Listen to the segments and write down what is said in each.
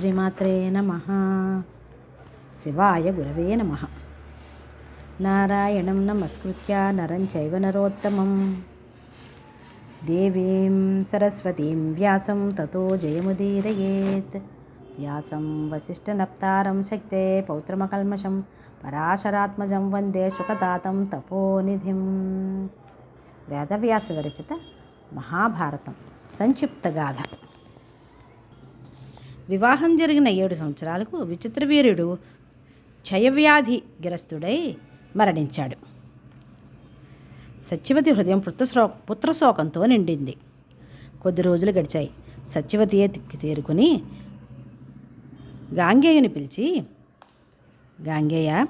శ్రీమాత్రే నమ. శివాయ గురవే నమ. నారాయణం నమస్కృత్య నరం చైవ నరోత్తమం. దేవీం సరస్వతీం వ్యాసం తతో జయముదీరయేత్. వ్యాసం వసిష్ఠనప్తారం శక్తే పౌత్రమకల్మషం పరాశరాత్మజం వందే సుఖదాతం తపోనిధిం. వేదవ్యాస విరచిత మహాభారతం. సంక్షిప్త గాథ. వివాహం జరిగిన ఏడు సంవత్సరాలకు విచిత్రవీర్యుడు క్షయవ్యాధి గ్రస్తుడై మరణించాడు. సత్యవతి హృదయం పుత్రశో పుత్రశోకంతో నిండింది. కొద్ది రోజులు గడిచాయి. సత్యవతియే తిక్కి తేరుకుని గాంగేయుని పిలిచి గాంగేయ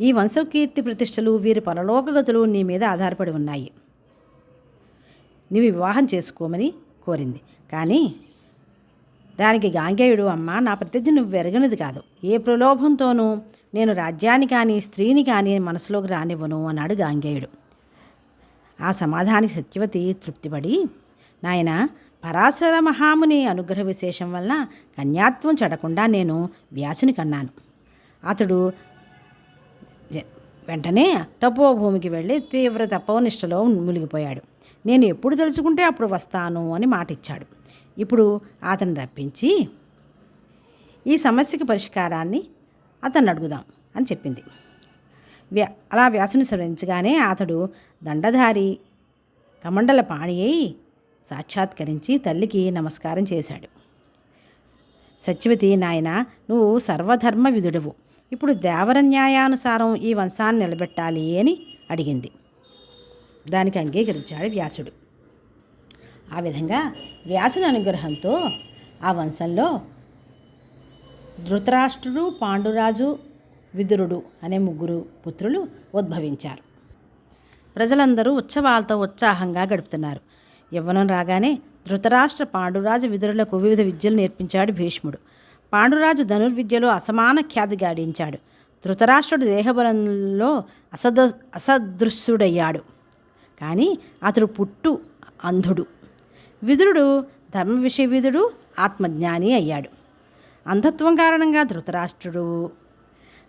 ఈ వంశకీర్తి ప్రతిష్టలు వీరి పరలోకగతులు నీ మీద ఆధారపడి ఉన్నాయి. నీవు వివాహం చేసుకోమని కోరింది. కానీ దానికి గాంగేయుడు అమ్మ నా ప్రతిజ్ఞ నువ్వు ఎరగనిది కాదు. ఏ ప్రలోభంతోనూ నేను రాజ్యాన్ని కానీ స్త్రీని కానీ మనసులోకి రానివ్వను అన్నాడు గాంగేయుడు. ఆ సమాధానికి సత్యవతి తృప్తిపడి నాయన పరాశర మహాముని అనుగ్రహ విశేషం వలన కన్యాత్వం చెడకుండా నేను వ్యాసుని కన్నాను. అతడు వెంటనే తపోభూమికి వెళ్ళి తీవ్ర తపోనిష్టలో మునిగిపోయాడు. నేను ఎప్పుడు తెలుసుకుంటే అప్పుడు వస్తాను అని మాట ఇచ్చాడు ఇప్పుడు అతన్ని రప్పించి ఈ సమస్యకి పరిష్కారాన్ని అతన్ని అడుగుదాం అని చెప్పింది. వ్యా అలా వ్యాసుని స్మరించగానే అతడు దండధారి కమండల పాణి అయి సాక్షాత్కరించి తల్లికి నమస్కారం చేశాడు. సత్యవతి నాయన నువ్వు సర్వధర్మ విధుడవు ఇప్పుడు దేవర న్యాయానుసారం ఈ వంశాన్ని నిలబెట్టాలి అని అడిగింది. దానికి అంగీకరించాడు వ్యాసుడు. ఆ విధంగా వ్యాసుని అనుగ్రహంతో ఆ వంశంలో ధృతరాష్ట్రుడు పాండురాజు విదురుడు అనే ముగ్గురు పుత్రులు ఉద్భవించారు. ప్రజలందరూ ఉత్సవాలతో ఉత్సాహంగా గడుపుతున్నారు. యవ్వనం రాగానే ధృతరాష్ట్ర పాండురాజు విదురులకు వివిధ విద్యలు నేర్పించాడు భీష్ముడు. పాండురాజు ధనుర్విద్యలో అసమాన ఖ్యాతి గాడించాడు. ధృతరాష్ట్రుడు దేహబలంలో అసద అసదృశ్యుడయ్యాడు. కానీ అతడు పుట్టు అంధుడు. విదురుడు ధర్మ విషయవిధుడు ఆత్మజ్ఞాని అయ్యాడు. అంధత్వం కారణంగా ధృతరాష్ట్రుడు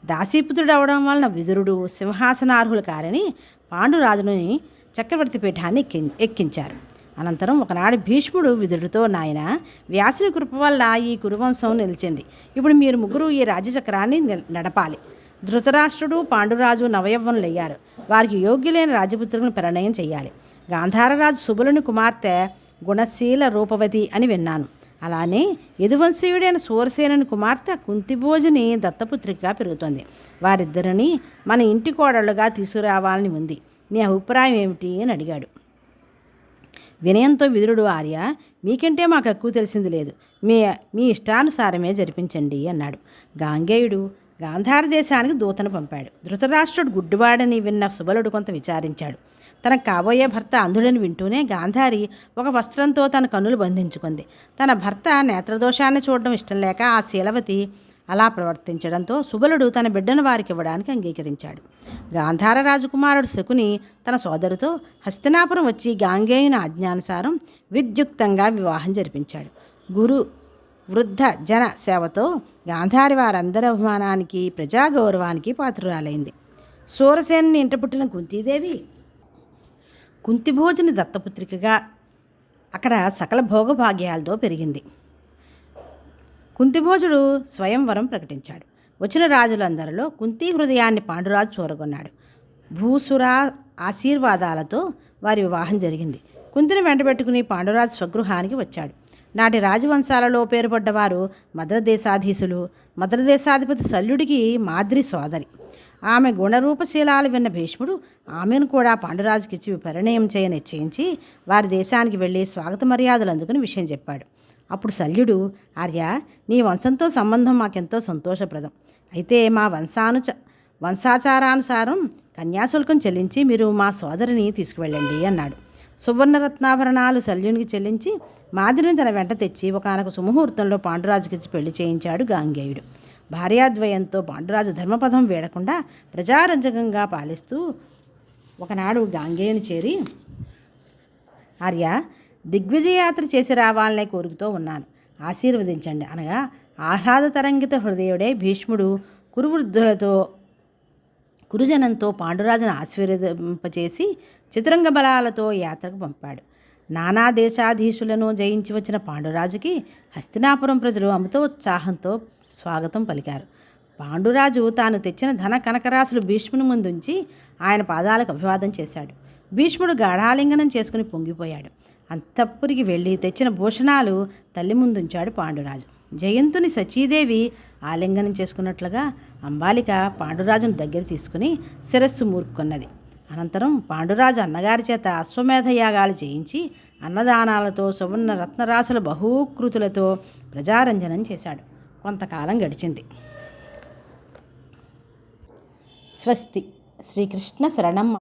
దాసీపుత్రుడు అవడం వలన విదురుడు సింహాసనార్హులు కారని పాండురాజుని చక్రవర్తి పీఠాన్ని ఎక్కి ఎక్కించారు. అనంతరం ఒకనాడు భీష్ముడు విదురుడితో నాయన వ్యాసుని కృప వల్ల ఈ కురువంశం నిలిచింది. ఇప్పుడు మీరు ముగ్గురు ఈ రాజ్యచక్రాన్ని నడపాలి. ధృతరాష్ట్రుడు పాండురాజు నవయవ్వనులయ్యారు వారికి యోగ్యులైన రాజపుత్రులను ప్రణయం చేయాలి గాంధారరాజు సుబులుని కుమార్తె గుణశీల రూపవతి అని విన్నాను. అలానే యదువంశీయుడైన సూరసేనుని కుమార్తె కుంతిభోజుని దత్తపుత్రికగా పెరుగుతోంది. వారిద్దరిని మన ఇంటి కోడళ్ళుగా తీసుకురావాలని ఉంది. నీ అభిప్రాయం ఏమిటి అని అడిగాడు. వినయంతో విదురుడు ఆర్య మీకంటే మాకు ఎక్కువ తెలిసింది లేదు. మీ మీ ఇష్టానుసారమే జరిపించండి అన్నాడు. గాంగేయుడు గాంధార దేశానికి దూతను పంపాడు. ధృతరాష్ట్రుడు గుడ్డివాడని విన్న సుబలుడు కొంత విచారించాడు. తనకు కాబోయే భర్త అంధుడని వింటూనే గాంధారి ఒక వస్త్రంతో తన కన్నులు బంధించుకుంది. తన భర్త నేత్రదోషాన్ని చూడడం ఇష్టం లేక ఆ శీలవతి అలా ప్రవర్తించడంతో సుబలుడు తన బిడ్డను వారికి ఇవ్వడానికి అంగీకరించాడు. గాంధార రాజకుమారుడు శకుని తన సోదరుతో హస్తినాపురం వచ్చి గాంగేయుని ఆజ్ఞానుసారం విద్యుక్తంగా వివాహం జరిపించాడు. గురు వృద్ధ జన సేవతో గాంధారి వారందరి అభిమానానికి ప్రజాగౌరవానికి పాత్రురాలైంది. సూరసేనుని ఇంట పుట్టిన కుంతీదేవి కుంతిభోజుని దత్తపుత్రికగా అక్కడ సకల భోగభాగ్యాలతో పెరిగింది. కుంతిభోజుడు స్వయంవరం ప్రకటించాడు. వచ్చిన రాజులందరిలో కుంతి హృదయాన్ని పాండురాజు చూరగొన్నాడు. భూసుర ఆశీర్వాదాలతో వారి వివాహం జరిగింది. కుంతిని వెంటబెట్టుకుని పాండురాజు స్వగృహానికి వచ్చాడు. నాటి రాజవంశాలలో పేరుపడ్డవారు మద్రదేశాధీశులు మద్రదేశాధిపతి శల్యుడికి మాద్రి సోదరి. ఆమె గుణరూపశీలాలు విన్న భీష్ముడు ఆమెను కూడా పాండురాజుకిచ్చి పరిణయం చేయ నిశ్చయించి వారి దేశానికి వెళ్ళి స్వాగత మర్యాదలు అందుకుని విషయం చెప్పాడు. అప్పుడు శల్యుడు ఆర్య నీ వంశంతో సంబంధం మాకెంతో సంతోషప్రదం. అయితే మా వంశానుచ వంశాచారానుసారం కన్యాశుల్కం చెల్లించి మీరు మా సోదరిని తీసుకువెళ్ళండి అన్నాడు. సువర్ణరత్నాభరణాలు శల్యునికి చెల్లించి మాదిరిని తన వెంట తెచ్చి ఒకనొక సుముహూర్తంలో పాండురాజుకిచ్చి పెళ్ళి చేయించాడు గాంగేయుడు. భార్యాద్వయంతో పాండురాజు ధర్మపదం వేడకుండా ప్రజారంజకంగా పాలిస్తూ ఒకనాడు గాంగేయుని చేరి ఆర్య దిగ్విజయయాత్ర చేసి రావాలనే కోరుకుతో ఉన్నాను. ఆశీర్వదించండి. అనగా ఆహ్లాద తరంగిత హృదయుడే భీష్ముడు కురువృద్ధులతో కురుజనంతో పాండురాజును ఆశీర్వదింపచేసి చతురంగ బలాలతో యాత్రకు పంపాడు. నానా దేశాధీశులను జయించి వచ్చిన పాండురాజుకి హస్తినాపురం ప్రజలు అమిత ఉత్సాహంతో స్వాగతం పలికారు. పాండురాజు తాను తెచ్చిన ధన కనకరాశులు భీష్ముని ముందుంచి ఆయన పాదాలకు అభివాదం చేశాడు. భీష్ముడు గాఢాలింగనం చేసుకుని పొంగిపోయాడు. అంతఃపురికి వెళ్ళి తెచ్చిన భూషణాలు తల్లి ముందుంచాడు పాండురాజు. జయంతుని సచీదేవి ఆలింగనం చేసుకున్నట్లుగా అంబాలిక పాండురాజును దగ్గర తీసుకుని శిరస్సు మూర్కొన్నది. అనంతరం పాండురాజు అన్నగారి చేత అశ్వమేధ యాగాలు చేయించి అన్నదానాలతో సువర్ణ రత్నరాశుల బహూకృతులతో ప్రజారంజనం చేశాడు. కొంతకాలం గడిచింది. స్వస్తి. శ్రీకృష్ణ శరణం